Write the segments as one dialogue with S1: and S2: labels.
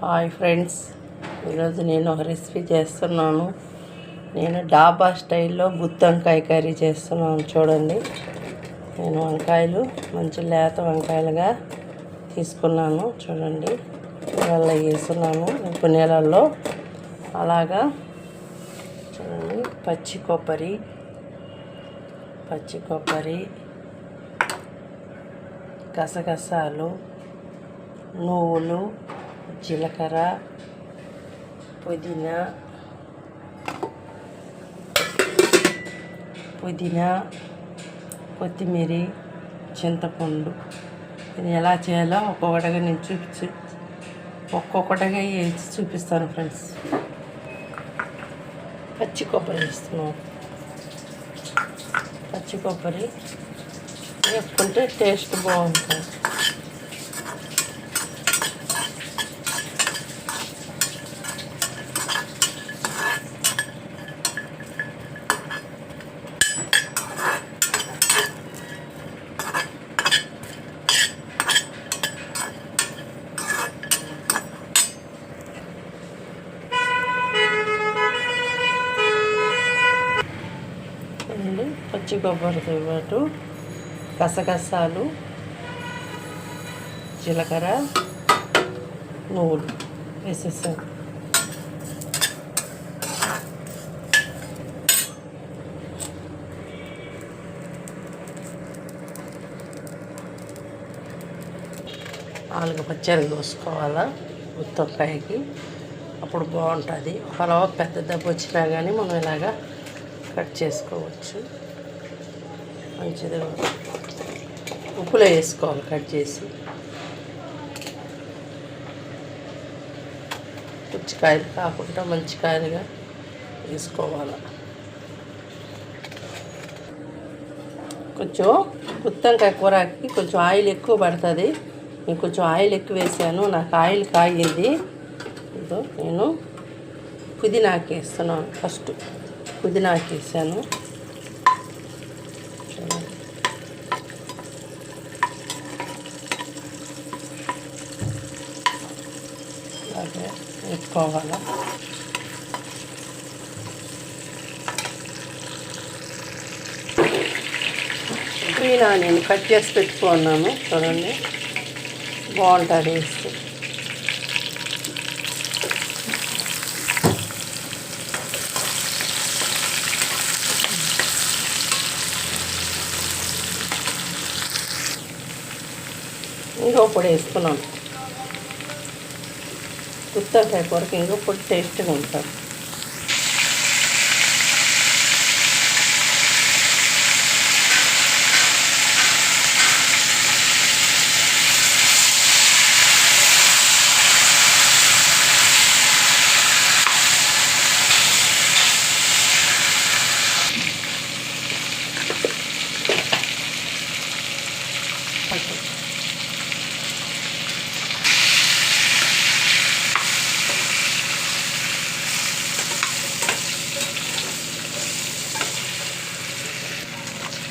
S1: Hi friends. ఈరోజు నేను ఒక రెసిపీ చేస్తున్నాను. నేను డాబా స్టైల్లో గుత్తి వంకాయ కర్రీ చేస్తున్నాను చూడండి. నేను వంకాయలు మంచి లేత వంకాయలుగా తీసుకున్నాను చూడండి. నీళ్ళలో వేస్తున్నాను ఉప్పు నీళ్ళల్లో. అలాగా చూడండి పచ్చి కొబ్బరి పచ్చి కొబ్బరి గసగసాలు నువ్వులు జీలకర్ర పుదీనా పుదీనా కొత్తిమీర చింతపండు. ఇది ఎలా చేయాలో ఒక్కొక్కటిగా నేను చూపించి ఒక్కొక్కటిగా వేసి చూపిస్తాను ఫ్రెండ్స్. పచ్చి కొబ్బరి వేస్తున్నాం పచ్చి కొబ్బరి వేసుకుంటే టేస్ట్ బాగుంటుంది. అండి. పచ్చి కొబ్బరితో పాటు గసగసాలు జీలకర్ర నువ్వులు వేసేసాను నాలుగు పచ్చడి కోసుకోవాలా ఉత్తొక్కాయకి అప్పుడు బాగుంటుంది. పొలవ పెద్ద దెబ్బ వచ్చినా కానీ మనం ఇలాగా కట్ చేసుకోవచ్చు. మంచిది. ఉప్పులో వేసుకోవాలి కట్ చేసి. పుచ్చికాయలు కాకుండా మంచి కాయలుగా వేసుకోవాలి. కొంచెం గుత్తంకాయ కూరకి కొంచెం ఆయిల్ ఎక్కువ పడుతుంది. నేను కొంచెం ఆయిల్ ఎక్కువ వేసాను. నాకు ఆయిల్ కాగింది. ఇదో నేను పుదీనాకి వేస్తున్నాను ఫస్ట్. పుదీనాకి వేసాను అలాగే వేసుకోవాలా. పుదీనా నేను కట్ చేసి పెట్టుకున్నాను చూడండి. బాగుంటుంది వేస్తే ఇంకో పొడి వేసుకున్నాను. గుత్తకాయ కూరకి ఇంకో పొడి టేస్ట్గా ఉంటుంది.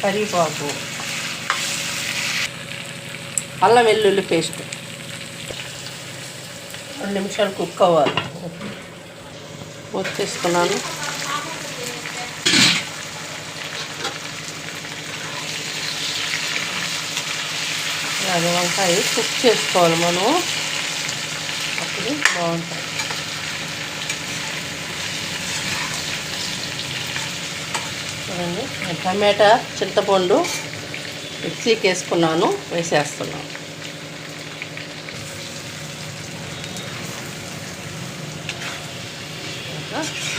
S1: కరివేపాకు. అల్లం వెల్లుల్లి పేస్ట్. రెండు నిమిషాలు కుక్ అవ్వాలి. వచ్చేసుకున్నాను అది వంకాయ కుక్ చేసుకోవాలి మనం. అప్పుడు బాగుంటుంది. చూడండి. టమాటా చింతపండు మిక్సీకి వేసుకున్నాను వేసేస్తున్నాను.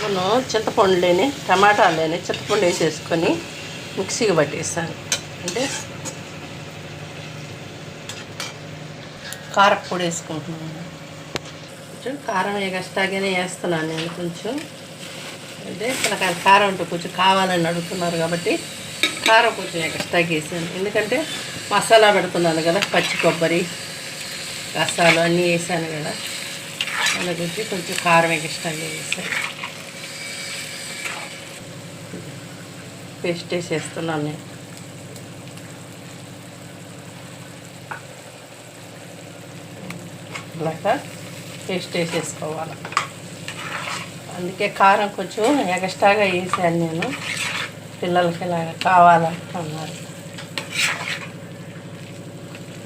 S1: మనం చింతపండు లేని టమాటా లేని చింతపండు వేసేసుకొని మిక్సీకి పట్టేస్తాను అంటే కారపొడి వేసుకుంటున్నాను. కొంచెం కారం ఎగస్ట్రాగానే వేస్తున్నాను నేను కొంచెం. అంటే పిల్లకాయ కారం ఉంటే కొంచెం కావాలని అడుగుతున్నారు కాబట్టి కారం కొంచెం ఎక్స్ట్రా వేసాను. ఎందుకంటే మసాలా పెడుతున్నాను కదా పచ్చి కొబ్బరి రసాలు అన్నీ వేసాను కదా అందుకొచ్చి కొంచెం కారం ఎక్స్ట్రాగా వేసాను. పేస్ట్ వేసేస్తున్నాను నేను. ఇలాగా పేస్ట్ వేసేసుకోవాలి. అందుకే కారం కొంచెం ఎక్స్ట్రాగా వేసాను నేను. పిల్లలకి ఇలాగ కావాలనుకున్నారు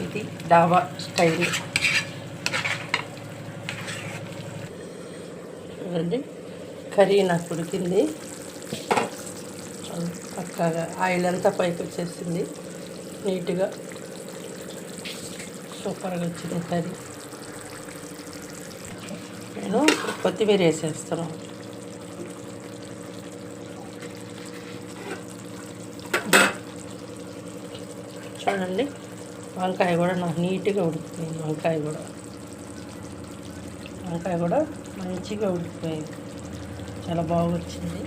S1: ఇది డాబా స్టైల్. చూడండి కర్రీ నాకు ఉడికింది. పక్కగా ఆయిల్ అంతా పైకి వచ్చేసింది. నీట్గా సూపర్గా వచ్చింది కర్రీ. నేను కొత్తిమీర వేసేస్తున్నాను చూడండి వంకాయ కూడా నాకు నీట్గా ఉడికిపోయింది వంకాయ కూడా. వంకాయ కూడా మంచిగా ఉడికిపోయింది. చాలా బాగా వచ్చింది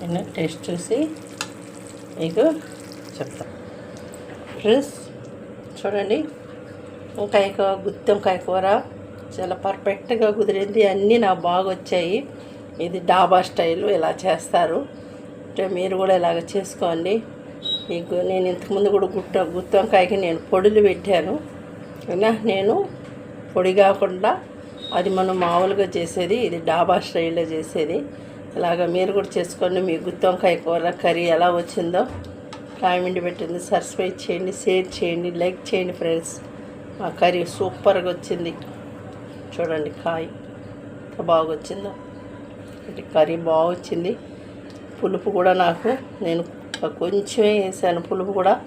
S1: నేను టేస్ట్ చూసి మీకు చెప్తాను ఫ్రెండ్స్ చూడండి. వంకాయ కూర గుత్తి వంకాయ కూర చాలా పర్ఫెక్ట్గా కుదిరింది. అన్నీ నాకు బాగా వచ్చాయి. ఇది డాబా స్టైల్ ఇలా చేస్తారు. మీరు కూడా ఇలాగ చేసుకోండి. మీకు నేను ఇంతకుముందు కూడా గుట్ట గుత్తి వంకాయకి నేను పొడులు పెట్టాను. అయినా నేను పొడి కాకుండా అది మనం మామూలుగా చేసేది ఇది డాబా స్టైల్లో చేసేది. ఇలాగ మీరు కూడా చేసుకోండి. మీ గుత్తి వంకాయ కూర కర్రీ ఎలా వచ్చిందో కామెంట్ పెట్టింది సబ్స్క్రైబ్ చేయండి షేర్ చేయండి లైక్ చేయండి ఫ్రెండ్స్. ఆ కర్రీ సూపర్గా వచ్చింది. చూడండి కాయ ఎంత బాగా వచ్చిందో అంటే కర్రీ బాగా వచ్చింది పులుపు కూడా నాకు నేను కొంచెమే వేసాను. పులుపు కూడా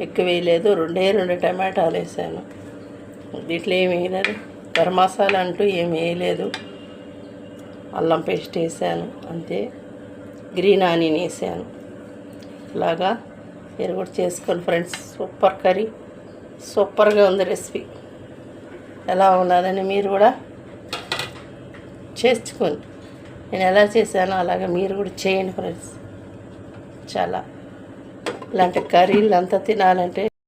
S1: ఎక్కువ వేయలేదు. రెండే రెండు టమాటాలు వేసాను. దీంట్లో ఏమి వేయలేదు. గరం మసాలా అంటూ ఏమి వేయలేదు. అల్లం పేస్ట్ వేసాను అంతే. గ్రీన్ ఆనియన్ వేసాను. ఇలాగా మీరు కూడా చేసుకోండి ఫ్రెండ్స్. Super curry. సూపర్గా ఉంది రెసిపీ. ఎలా ఉన్నదని మీరు కూడా చేసుకోండి. నేను ఎలా చేశానో అలాగే మీరు కూడా చేయండి ఫ్రెండ్స్. చాలా. ఇలాంటి కర్రీలు అంతా తినాలంటే